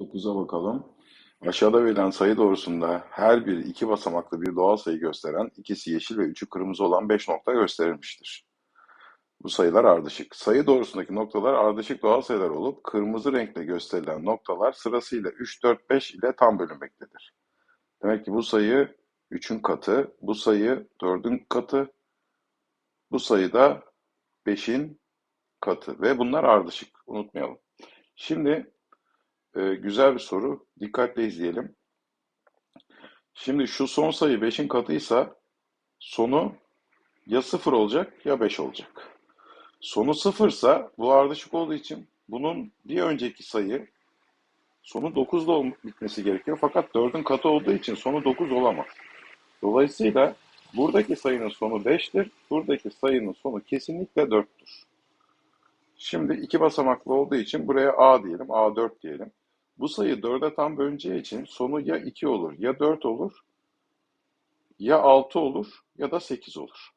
9'a bakalım. Aşağıda verilen sayı doğrusunda her biri iki basamaklı bir doğal sayı gösteren, ikisi yeşil ve üçü kırmızı olan 5 nokta gösterilmiştir. Bu sayılar ardışık. Sayı doğrusundaki noktalar ardışık doğal sayılar olup kırmızı renkle gösterilen noktalar sırasıyla 3, 4, 5 ile tam bölünmektedir. Demek ki bu sayı 3'ün katı, bu sayı 4'ün katı, bu sayı da 5'in katı ve bunlar ardışık. Unutmayalım. Şimdi e, güzel bir soru. Dikkatle izleyelim. Şimdi şu son sayı 5'in katıysa sonu ya 0 olacak ya 5 olacak. Sonu sıfırsa bu ardışık olduğu için bunun bir önceki sayı sonu 9'da ol- bitmesi gerekiyor. Fakat 4'ün katı olduğu için sonu 9 olamaz. Dolayısıyla buradaki sayının sonu 5'tir. Buradaki sayının sonu kesinlikle 4'tür. Şimdi iki basamaklı olduğu için buraya A diyelim, A4 diyelim. Bu sayı 4'e tam bölüneceği için sonu ya 2 olur, ya 4 olur, ya 6 olur, ya da 8 olur.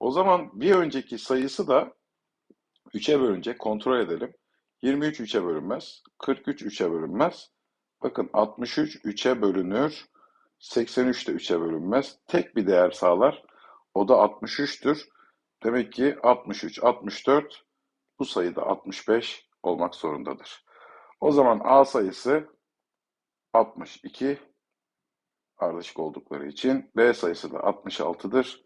O zaman bir önceki sayısı da 3'e bölünecek. Kontrol edelim. 23 3'e bölünmez. 43 3'e bölünmez. Bakın 63 3'e bölünür. 83 de 3'e bölünmez. Tek bir değer sağlar. O da 63'tür. Demek ki 63, 64 bu sayı da 65 olmak zorundadır. O zaman A sayısı 62 ardışık oldukları için B sayısı da 66'dır.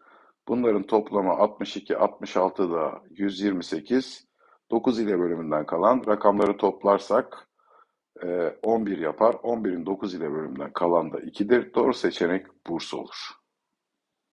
Bunların toplamı 62, 66 da 128. 9 ile bölümünden kalan rakamları toplarsak e, 11 yapar. 11'in 9 ile bölümünden kalan da 2'dir. Doğru seçenek Bursa olur.